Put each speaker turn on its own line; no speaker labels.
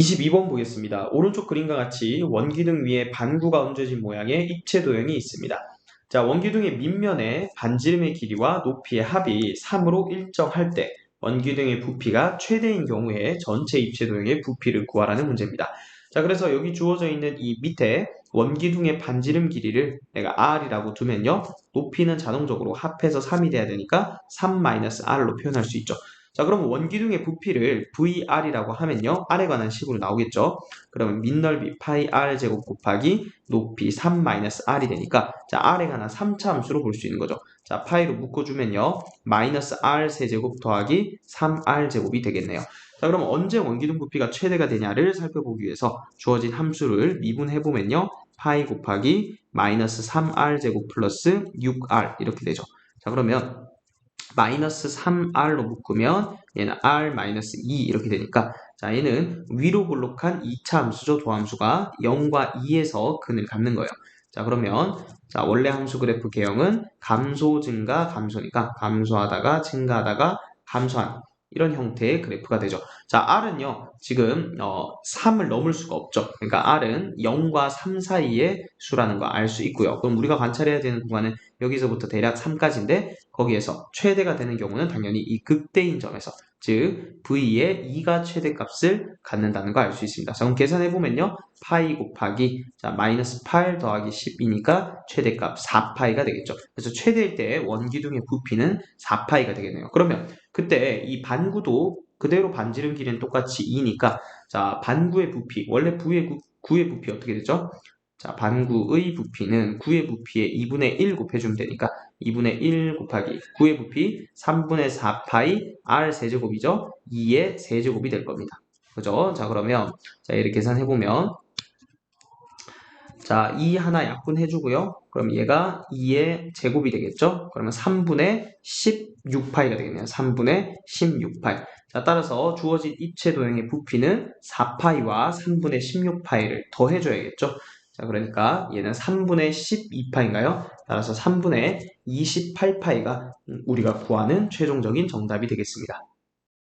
22번 보겠습니다. 오른쪽 그림과 같이 원기둥 위에 반구가 얹어진 모양의 입체 도형이 있습니다. 자, 원기둥의 밑면에 반지름의 길이와 높이의 합이 3으로 일정할 때 원기둥의 부피가 최대인 경우에 전체 입체 도형의 부피를 구하라는 문제입니다. 자, 그래서 여기 주어져 있는 이 밑에 원기둥의 반지름 길이를 내가 r이라고 두면요. 높이는 자동적으로 합해서 3이 돼야 되니까 3-r로 표현할 수 있죠. 자, 그럼 원기둥의 부피를 VR이라고 하면요. R에 관한 식으로 나오겠죠. 그러면 밑넓이 파이 R 제곱 곱하기 높이 3-R이 되니까 자, R에 관한 3차 함수로 볼 수 있는 거죠. 자, 파이로 묶어주면요. 마이너스 R 세제곱 더하기 3R 제곱이 되겠네요. 자, 그럼 언제 원기둥 부피가 최대가 되냐를 살펴보기 위해서 주어진 함수를 미분해보면요. 파이 곱하기 마이너스 3R 제곱 플러스 6R 이렇게 되죠. 자, 그러면 마이너스 3r로 묶으면 얘는 r 마이너스 2 이렇게 되니까 자 얘는 위로 볼록한 2차 함수죠. 도함수가 0과 2에서 근을 갖는 거예요. 자 그러면 자 원래 함수 그래프 개형은 감소 증가 감소니까 감소하다가 증가하다가 감소한 이런 형태의 그래프가 되죠. 자, R은요, 지금, 어, 3을 넘을 수가 없죠. 그러니까 R은 0과 3 사이의 수라는 거알수 있고요. 그럼 우리가 관찰해야 되는 구간은 여기서부터 대략 3까지인데, 거기에서 최대가 되는 경우는 당연히 이 극대인 점에서, 즉, V의 2가 최대값을 갖는다는 거알수 있습니다. 자, 그럼 계산해보면요, 파이 곱하기, 자, 마이너스 8 더하기 10이니까 최대값 4파이가 되겠죠. 그래서 최대일 때 원기둥의 부피는 4파이가 되겠네요. 그러면 그때 이 반구도 그대로 반지름 길이는 똑같이 2니까 자 반구의 부피 원래 부의 구의 부피 어떻게 되죠? 자 반구의 부피는 구의 부피에 2분의 1 곱해주면 되니까 2분의 1 곱하기 9의 부피 3분의 4파이 r 세제곱이죠 2의 세제곱이 될 겁니다 그죠? 자 그러면 자 이렇게 계산해보면 자, 2 하나 약분해주고요. 그럼 얘가 2의 제곱이 되겠죠? 그러면 3분의 16파이가 되겠네요. 3분의 16파이. 자, 따라서 주어진 입체 도형의 부피는 4파이와 3분의 16파이를 더해줘야겠죠? 자, 그러니까 얘는 3분의 12파인가요? 따라서 3분의 28파이가 우리가 구하는 최종적인 정답이 되겠습니다.